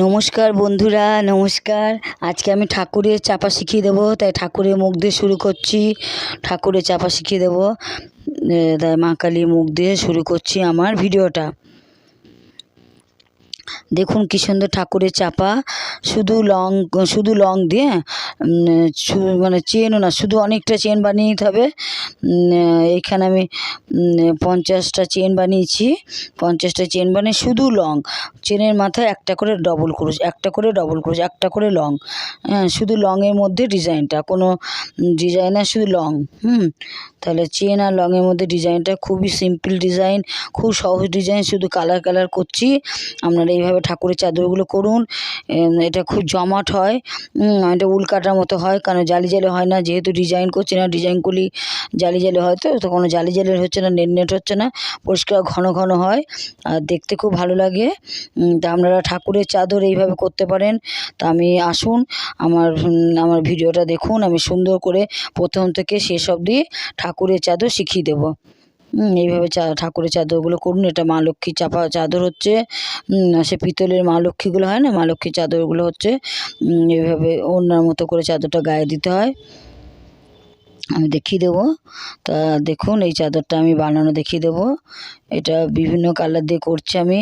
নমস্কার বন্ধুরা, নমস্কার। আজকে আমি ঠাকুরের চাপা শিখিয়ে দেবো, তাই ঠাকুরের মুখ দিয়ে শুরু করছি। ঠাকুরের চাপা শিখিয়ে দেবো। তাই মা কালীর মুখ দিয়ে শুরু করছি আমার ভিডিওটা। দেখুন কি সুন্দর ঠাকুরের চাপা। শুধু লং শুধু লং দিয়ে মানে চেনও না, শুধু অনেকটা চেন বানিয়ে নিতে হবে। এইখানে আমি পঞ্চাশটা চেন বানিয়েছি। পঞ্চাশটা চেন বানিয়ে শুধু লং। চেনের মাথায় একটা করে ডবল ক্রুশ একটা করে ডবল ক্রুশ একটা করে লং। হ্যাঁ শুধু লংয়ের মধ্যে ডিজাইনটা, কোনো ডিজাইন ডিজাইনার শুধু লং, হুম। তাহলে চেন আর লংয়ের মধ্যে ডিজাইনটা খুবই সিম্পল ডিজাইন, খুব সহজ ডিজাইন, শুধু কালার কালার করছি। আপনারা এইভাবে ঠাকুরের চাদরগুলো করুন। এটা খুব জমাট হয়। এটা উল কাটার মতো হয় কারণ জালি জালি হয় না, যেহেতু ডিজাইন করছি না ডিজাইন করলেই জালি জালি হয় তো তো কোনো জালি জালি হচ্ছে না, নেট নেট হচ্ছে না, পরিষ্কার ঘন ঘন হয়। আর দেখতে খুব ভালো লাগে। তা আপনারা ঠাকুরের চাদর এইভাবে করতে পারেন। তা আমি আসুন, আমার আমার ভিডিওটা দেখুন, আমি সুন্দর করে প্রথম থেকে শেষ অবধি ঠাকুরের চাদর শিখিয়ে দেবো। এইভাবে চা ঠাকুরের চাদরগুলো করুন। এটা মা লক্ষ্মীর চাপা চাদর হচ্ছে। সে পিতলের মা লক্ষ্মীগুলো হয় না? মা লক্ষ্মীর চাদরগুলো হচ্ছে। এইভাবে ওনার মতো করে চাদরটা গায়ে দিতে হয়। আমি দেখিয়ে দেবো। তা দেখুন এই চাদরটা আমি বানানো দেখিয়ে দেবো। এটা বিভিন্ন কালার দিয়ে করছি আমি।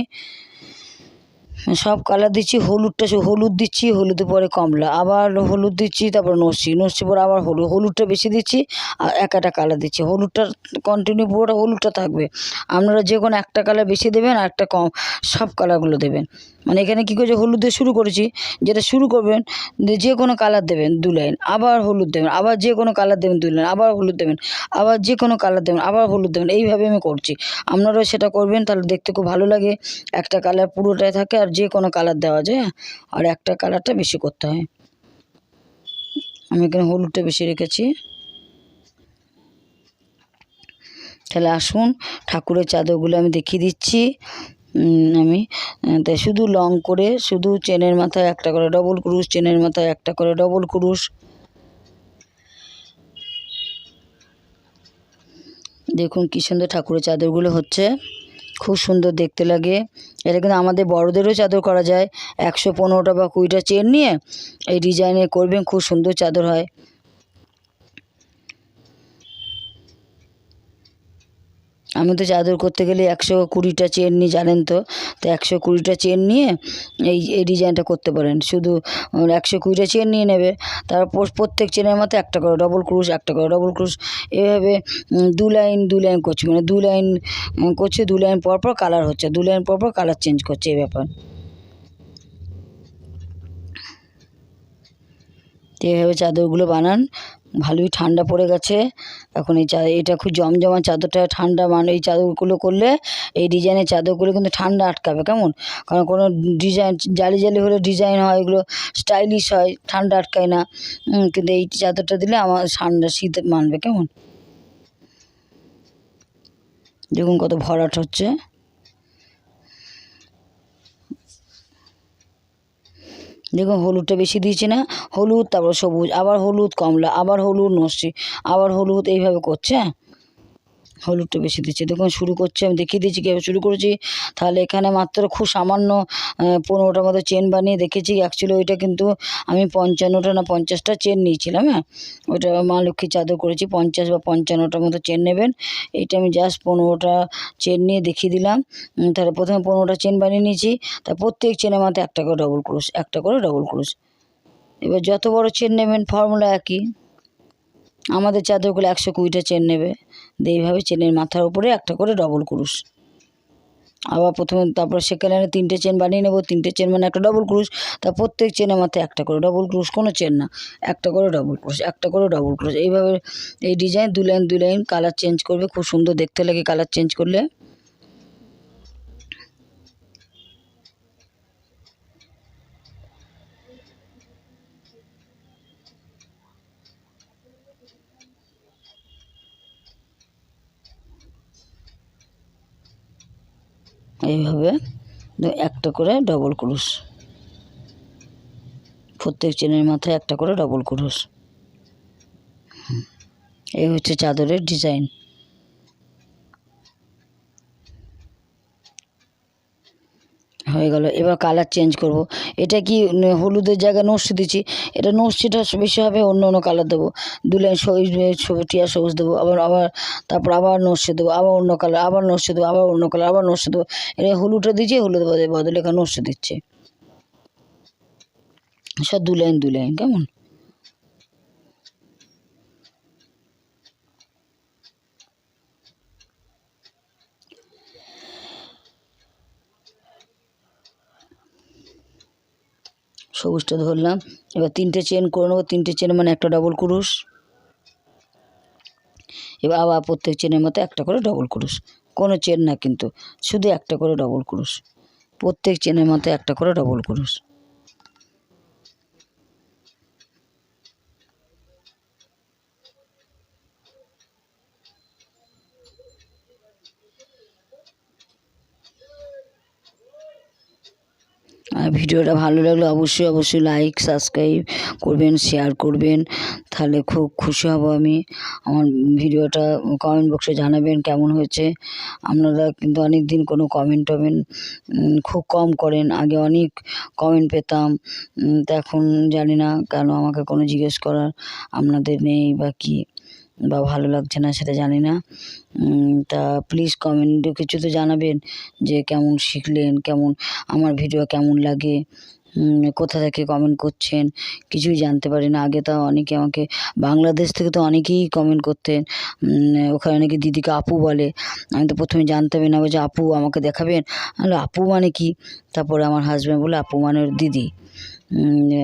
সব কালার দিচ্ছি, হলুদটা হলুদ দিচ্ছি হলুদের পরে কমলা, আবার হলুদ দিচ্ছি, তারপর নসি নসি পরে আবার হলুদ হলুদটা বেশি দিচ্ছি, আর এক একটা কালার দিচ্ছি, হলুদটা কন্টিনিউ পুরোটা হলুদটা থাকবে। আপনারা যে কোনো একটা কালার বেশি দেবেন আর একটা কম, সব কালারগুলো দেবেন। মানে এখানে কী করছে? হলুদ দিয়ে শুরু করেছি। যেটা শুরু করবেন, যে কোনো কালার দেবেন দু লাইন আবার হলুদ দেবেন, আবার যে কোনো কালার দেবেন দু লাইন আবার হলুদ দেবেন, আবার যে কোনো কালার দেবেন, আবার হলুদ দেবেন। এইভাবে আমি করছি। আপনারাও সেটা করবেন, তাহলে দেখতে খুব ভালো লাগে। একটা কালার পুরোটাই থাকে আর যে কোনো কালার দেওয়া যায়? আর একটা কালারটা বেশি করতে হয়। আমি এখানে হলুদটা বেশি রেখেছি। তাহলে আসুন, ঠাকুরের চাদরগুলো আমি দেখিয়ে দিচ্ছি। আমি তাই শুধু লং করে, শুধু চেনের মাথায় একটা করে ডবল ক্রুশ চেনের মাথায় একটা করে ডবল ক্রুশ দেখুন কী সুন্দর ঠাকুরের চাদরগুলো হচ্ছে, খুব সুন্দর দেখতে লাগে। এটা কিন্তু আমাদের বড়দেরও চাদর করা যায়, একশো পনেরোটা বা কুড়িটা চেন নিয়ে, এই ডিজাইনে করবেন, খুব সুন্দর চাদর হয়। আমি তো চাদর করতে গেলে একশো কুড়িটা চেন নিই, জানেন তো? তো একশো কুড়িটা চেন নিয়ে এই এই ডিজাইনটা করতে পারেন। শুধু একশো কুড়িটা চেন নিয়ে নেবে তারপর প্রত্যেক চেনের মধ্যে একটা করে ডবল ক্রুশ একটা করে ডবল ক্রুশ এভাবে দু লাইন দু লাইন করছে। মানে দু লাইন করছে, দু লাইন পর পর কালার হচ্ছে, দু লাইন পর পর কালার চেঞ্জ করছে, এই ব্যাপার। তো এইভাবে চাদরগুলো বানান। ভালোই ঠান্ডা পড়ে গেছে। এখন এই চা এটা খুব জমজমা চাদরটা, ঠান্ডা মানে এই চাদরগুলো করলে এই ডিজাইনের চাদরগুলো কিন্তু ঠান্ডা আটকাবে, কেমন? কারণ কোনো ডিজাইন, জালি জালি হলে ডিজাইন হয়, এগুলো স্টাইলিশ হয়, ঠান্ডা আটকায় না। কিন্তু এই চাদরটা দিলে আমার ঠান্ডা শীত মানবে, কেমন? দেখুন কত ভরাট হচ্ছে। দেখুন হলুদটা বেশি দিয়েছি না, হলুদ, তারপর সবুজ, আবার হলুদ, কমলা, আবার হলুদ নসি আবার হলুদ, এইভাবে করছে হ্যাঁ? হলুদটা বেশি দিচ্ছি। দেখুন, শুরু করছি, আমি দেখিয়ে দিচ্ছি কীভাবে শুরু করেছি। তাহলে এখানে মাত্র খুব সামান্য পনেরোটার মতো চেন বানিয়ে দেখেছি। অ্যাকচুয়ালি ওইটা কিন্তু আমি পঞ্চান্নটা না পঞ্চাশটা চেন নিয়েছিলাম হ্যাঁ? ওইটা মা লক্ষ্মীর চাদর করেছি, পঞ্চাশ বা পঞ্চান্নটার মতো চেন নেবেন। এইটা আমি জাস্ট পনেরোটা চেন নিয়ে দেখিয়ে দিলাম। তাহলে প্রথমে পনেরোটা চেন বানিয়ে নিয়েছি। তা প্রত্যেক চেনের মাথায় একটা করে ডবল ক্রুশ একটা করে ডবল ক্রুশ এবার যত বড় চেন নেবেন ফর্মুলা একই। আমাদের চাদরগুলো একশো কুড়িটা চেন নেবে। এইভাবে চেনের মাথার উপরে একটা করে ডবল ক্রুশ। আবার প্রথমে তারপর সেখানে তিনটে চেন বানিয়ে নেব, তিনটে চেন মানে একটা ডবল ক্রুশ তা প্রত্যেক চেনের মাথায় একটা করে ডবল ক্রুশ, কোনো চেন না, একটা করে ডবল ক্রুশ, একটা করে ডবল ক্রুশ। এইভাবে এই ডিজাইন দু লাইন দু লাইন কালার চেঞ্জ করবে, খুব সুন্দর দেখতে লাগে কালার চেঞ্জ করলে। এইভাবে একটা করে ডবল ক্রুশ। প্রত্যেক চেনের মাথায় একটা করে ডবল ক্রুশ। এই হচ্ছে চাদরের ডিজাইন গেল এবার কালার চেঞ্জ করব। এটা কি হলুদের জায়গায় নস্যি দিচ্ছি? এটা নস্যিটা বেশি হবে, অন্য অন্য কালার দেবো। দু লাইন সবুজ টিয়া সবুজ দেবো, আবার আবার, তারপর আবার নস্যি দেবো, আবার অন্য কালার আবার নস্যি দেবো, আবার অন্য কালার আবার নস্যি দেবো। এটা হলুদটা দিচ্ছি হলুদ বদলে এখানে নস্যি দিচ্ছে। সব দু লাইন দু লাইন কেমন? সবুজটা ধরলাম। এবার তিনটে চেন করে নেব। তিনটে চেন মানে একটা ডবল কুরুশ এবার আবার প্রত্যেক চেনের মতো একটা করে ডবল কুরুশ কোনো চেন না কিন্তু, শুধু একটা করে ডবল কুরুশ প্রত্যেক চেনের মতো একটা করে ডবল ক্রুশ ভিডিওটা ভালো লাগলে অবশ্যই অবশ্যই লাইক সাবস্ক্রাইব করবেন শেয়ার করবেন। তাহলে খুব খুশি হব আমি। আমার ভিডিওটা কমেন্ট বক্সে জানাবেন কেমন হয়েছে। আপনারা কিন্তু অনেক দিন কোনো কমেন্ট টমেন্ট খুব কম করেন। আগে অনেক কমেন্ট পেতাম। তা এখন জানি না কেন আমাকে কোনো জিজ্ঞেস করার আপনাদের নেই বা কি। বা ভালো লাগছে না সেটা জানি না। তা প্লিজ কমেন্টে কিছু তো জানাবেন যে কেমন শিখলেন, কেমন, আমার ভিডিও কেমন লাগে কোথা থেকে কমেন্ট করছেন, কিছুই জানতে পারি না। আগে তো অনেকে আমাকে, বাংলাদেশ থেকে তো অনেকেই কমেন্ট করতেন ওখানে অনেকে দিদিকে আপু বলে। আমি তো প্রথমে জানতামই না যে আপু, আমাকে দেখাবেন? আপু মানে কি? তারপরে আমার হাজব্যান্ড বলে আপু মানে দিদি।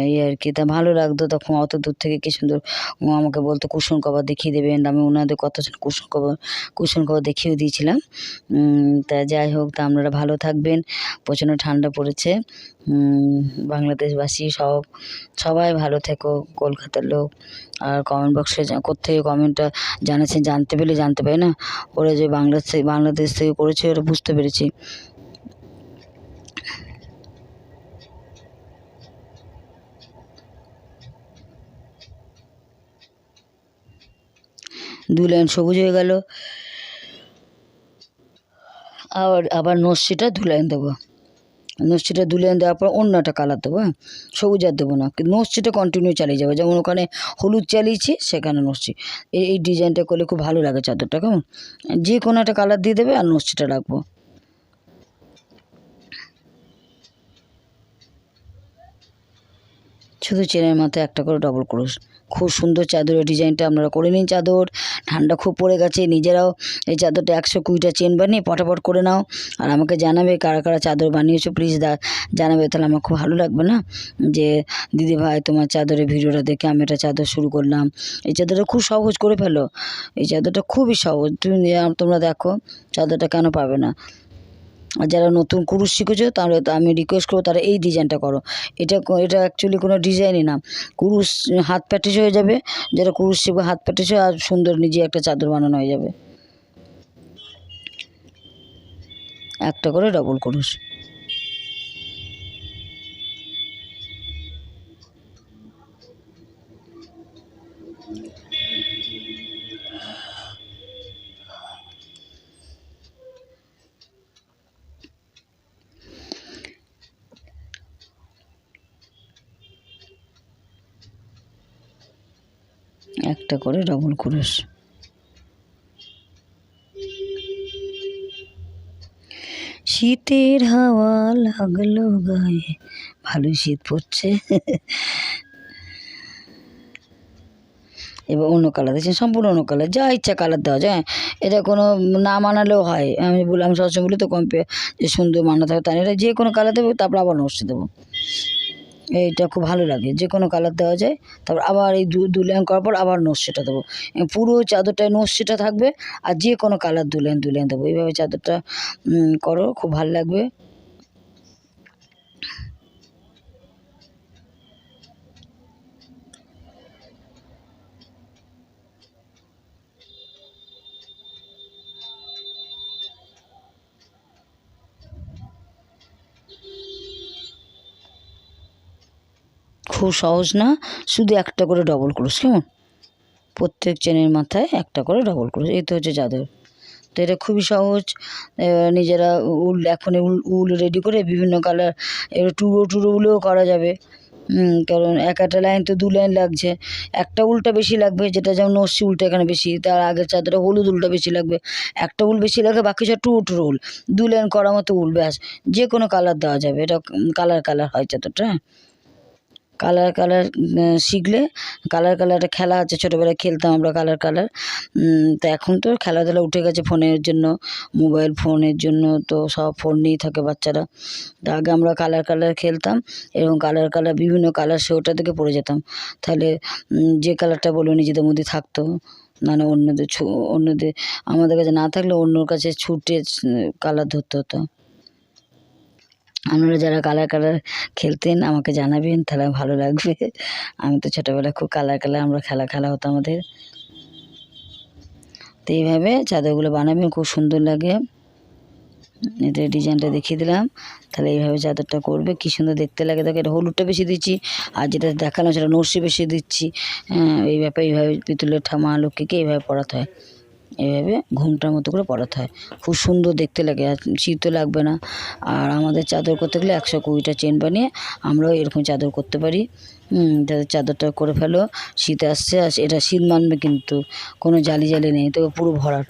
এই আর কি। তা ভালো লাগতো তখন, অত দূর থেকে কি সুন্দর ও আমাকে বলতো কুশন কভার দেখিয়ে দেবেন আমি ওনাদের কত কুশন কভার কুশন কভার দেখিয়েও দিয়েছিলাম। তা যাই হোক, তা আপনারা ভালো থাকবেন। প্রচণ্ড ঠান্ডা পড়েছে। বাংলাদেশবাসী সব, সবাই ভালো থেকো, কলকাতার লোক। আর কমেন্ট বক্সে কোথেকে কমেন্টটা জানাচ্ছেন জানতে পেলে জানতে পারি না? ওরা যে বাংলাদেশ বাংলাদেশ থেকে করেছে, ওরা বুঝতে পেরেছি। দু লাইন সবুজ হয়ে গেল। আবার আবার নস্যিটা দু লাইন দেবো। নস্যিটা দু লাইন দেওয়ার পর অন্য একটা কালার দেবো হ্যাঁ? সবুজ আর দেবো না। নস্যিটা কন্টিনিউ চালিয়ে যাবে। যেমন ওখানে হলুদ চালিয়েছি, সেখানে নস্যি। এই এই ডিজাইনটা করলে খুব ভালো লাগে চাদরটা, কেমন? যে কোনো একটা কালার দিয়ে দেবে আর নস্যিটা রাখব। শুধু চেনের মাথায় একটা করে ডবল ক্রোশ খুব সুন্দর চাদরের ডিজাইনটা আপনারা করে নিন চাদর। ঠান্ডা খুব পড়ে গেছে, নিজেরাও এই চাদরটা একশো কুড়িটা চেন বানিয়ে পটাপট করে নাও। আর আমাকে জানাবে কারা কারা চাদর বানিয়েছো প্লিজ দা জানাবে, তাহলে আমার খুব ভালো লাগবে না? যে, দিদি ভাই, তোমার চাদরের ভিডিওটা দেখে আমি এটা চাদর শুরু করলাম। এই চাদরটা খুব সহজ করে ফেলো। এই চাদরটা খুবই সহজ। তুমি তোমরা দেখো, চাদরটা কেন পাবে না? যারা নতুন কুরুশ শিখেছো, তাহলে আমি রিকোয়েস্ট করব তারা এই ডিজাইনটা করো। এটা এটা অ্যাকচুয়ালি কোনো ডিজাইনই না। কুরুশ হাত প্যাটিস হয়ে যাবে। যারা কুরুশ শিখবে, হাত প্যাটিস আর সুন্দর নিজে একটা চাদর বানানো হয়ে যাবে। একটা করে ডবল কুরুশ। একটা করে ডবল কুরুশ শীতের হাওয়া লাগল গায়ে, ভালোই শীত পড়ছে। এবার অন্য কালার দিচ্ছেন সম্পূর্ণ অন্য কালার, যা ইচ্ছা কালার দেওয়া যায়। এটা কোনো না মানালেও হয়। আমি বললাম সবসময় বলি তো কম্পে যে সুন্দর মানাতে হবে তাই এটা যে কোনো কালার দেবো, তারপর আবার নষ্ট দেবো। এইটা খুব ভালো লাগে। যে কোনো কালার দেওয়া যায়, তারপর আবার এই দু লাইন করার পর আবার নস্যিটা দেবো। পুরো চাদরটায় নস্যিটা থাকবে, আর যে কোনো কালার দু লাইন দু লাইন দেবো। এইভাবে চাদরটা করো, খুব ভালো লাগবে। খুব সহজ না, শুধু একটা করে ডবল ক্রোশ কেমন? প্রত্যেক চেনের মাথায় একটা করে ডবল ক্রোশ এই তো হচ্ছে চাদর তো এটা খুবই সহজ নিজেরা উল, এখন উল উল রেডি করে বিভিন্ন কালার এবার টুরো উলেও করা যাবে। কারণ এক একটা লাইন তো দু লাইন লাগছে। একটা উলটা বেশি লাগবে, যেটা যেমন নস্যি উলটা এখানে বেশি, তার আগের চাদরে হলুদ উলটা বেশি লাগবে। একটা উল বেশি লাগে বাকি সব টুকরো টুকরো উল। দু লাইন করা মতো উল, ব্যাস। যে কোনো কালার দেওয়া যাবে, এটা কালার কালার হয় চাদরটা হ্যাঁ। কালার কালার শিখলে কালার কালার একটা খেলা আছে। ছোটোবেলায় খেলতাম আমরা কালার কালার তা এখন তো খেলাধুলা উঠে গেছে ফোনের জন্য মোবাইল ফোনের জন্য, তো সব ফোন নিয়েই থাকে বাচ্চারা। তা আগে আমরা কালার কালার খেলতাম এবং কালার কালার বিভিন্ন কালার সে ওটা থেকে পড়ে যেতাম। তাহলে যে কালারটা বলব নিজেদের মধ্যে থাকতো মানে অন্যদের ছু, অন্যদের, আমাদের কাছে না থাকলে অন্যর কাছে ছুটে কালার ধরতে হতো। আপনারা যারা কালার কালার খেলতেন আমাকে জানাবেন, তাহলে ভালো লাগবে। আমি তো ছোটোবেলায় খুব কালার কালার আমরা খেলা খেলা হতো আমাদের। তো এইভাবে চাদরগুলো বানাবেন, খুব সুন্দর লাগে। এতে ডিজাইনটা দেখিয়ে দিলাম। তাহলে এইভাবে চাদরটা করবে, কী সুন্দর দেখতে লাগে। দেখো, এটা হলুদটা বেশি দিচ্ছি, আর যেটা দেখালাম সেটা নরসি বেশি দিচ্ছি। হ্যাঁ এই ব্যাপারে এইভাবে পিতলের ঠামা লক্ষ্মীকে এইভাবে পড়াতে হয়। এইভাবে ঘুমটার মতো করে পড়াতে হয়। খুব সুন্দর দেখতে লাগে, আর শীতও লাগবে না। আর আমাদের চাদর করতে গেলে একশো কুড়িটা চেন বানিয়ে আমরাও এরকম চাদর করতে পারি। যাদের চাদরটা করে ফেলো, শীত আসছে, আর এটা শীত মানবে কিন্তু, কোনো জালি জালি নেই, তবে পুরো ভরাট।